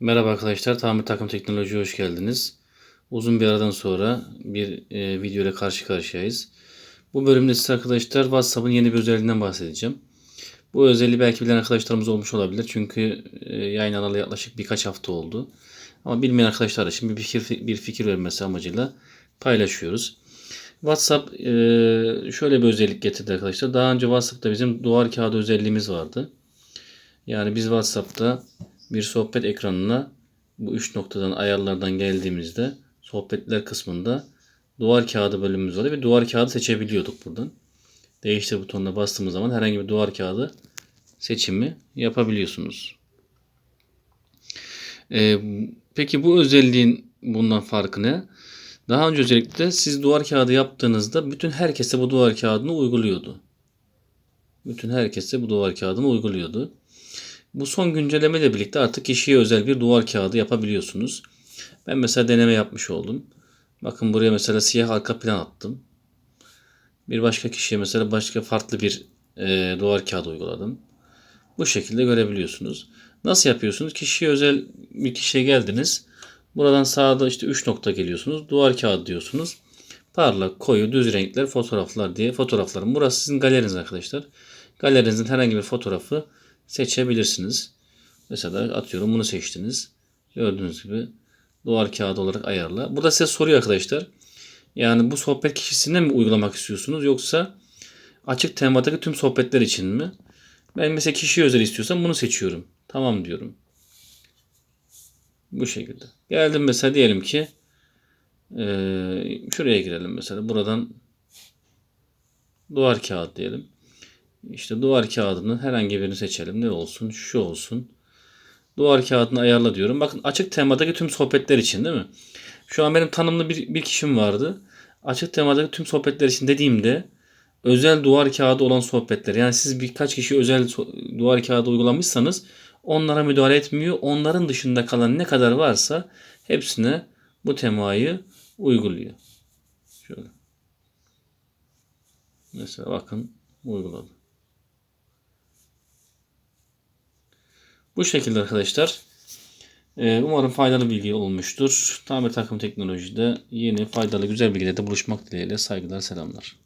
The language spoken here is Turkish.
Merhaba arkadaşlar, Tamir Takım Teknoloji'ye hoş geldiniz. Uzun bir aradan sonra bir e, video ile karşı karşıyayız. Bu bölümde size arkadaşlar WhatsApp'ın yeni bir özelliğinden bahsedeceğim. Bu özelliği belki bilen arkadaşlarımız olmuş olabilir. Çünkü e, yayın alalı yaklaşık birkaç hafta oldu. Ama bilmeyen arkadaşlar için bir fikir, bir fikir vermesi amacıyla paylaşıyoruz. WhatsApp e, şöyle bir özellik getirdi arkadaşlar. Daha önce WhatsApp'ta bizim duvar kağıdı özelliğimiz vardı. Yani biz WhatsApp'ta bir sohbet ekranına bu üç noktadan ayarlardan geldiğimizde sohbetler kısmında duvar kağıdı bölümümüz vardı ve duvar kağıdı seçebiliyorduk buradan. Değiştir butonuna bastığımız zaman herhangi bir duvar kağıdı seçimi yapabiliyorsunuz. Ee, peki bu özelliğin bundan farkı ne? Daha önce özellikle siz duvar kağıdı yaptığınızda bütün herkese bu duvar kağıdını uyguluyordu. Bütün herkese bu duvar kağıdını uyguluyordu. Bu son güncelleme ile birlikte artık kişiye özel bir duvar kağıdı yapabiliyorsunuz. Ben mesela deneme yapmış oldum. Bakın buraya mesela siyah arka plan attım. Bir başka kişiye mesela başka farklı bir e, duvar kağıdı uyguladım. Bu şekilde görebiliyorsunuz. Nasıl yapıyorsunuz? Kişiye özel bir kişiye geldiniz. Buradan sağda işte 3 nokta geliyorsunuz. Duvar kağıdı diyorsunuz. Parlak, koyu, düz renkler, fotoğraflar diye fotoğraflarım. Burası sizin galeriniz arkadaşlar. Galerinizin herhangi bir fotoğrafı seçebilirsiniz. Mesela atıyorum bunu seçtiniz. Gördüğünüz gibi duvar kağıdı olarak ayarla. Burada size soruyor arkadaşlar. Yani bu sohbet kişisine mi uygulamak istiyorsunuz yoksa açık temadaki tüm sohbetler için mi? Ben mesela kişiye özel istiyorsam bunu seçiyorum. Tamam diyorum. Bu şekilde. Geldim mesela diyelim ki ee, şuraya girelim mesela. Buradan duvar kağıdı diyelim. İşte duvar kağıdını herhangi birini seçelim. Ne olsun? Şu olsun. Duvar kağıdını ayarla diyorum. Bakın açık temadaki tüm sohbetler için değil mi? Şu an benim tanımlı bir, bir kişim vardı. Açık temadaki tüm sohbetler için dediğimde özel duvar kağıdı olan sohbetler. Yani siz birkaç kişi özel duvar kağıdı uygulamışsanız onlara müdahale etmiyor. Onların dışında kalan ne kadar varsa hepsine bu temayı uyguluyor. Şöyle. Mesela bakın uyguladı. Bu şekilde arkadaşlar. Ee, Umarım faydalı bilgi olmuştur. Tamir takım teknolojide yeni faydalı güzel bilgilerde buluşmak dileğiyle saygılar selamlar.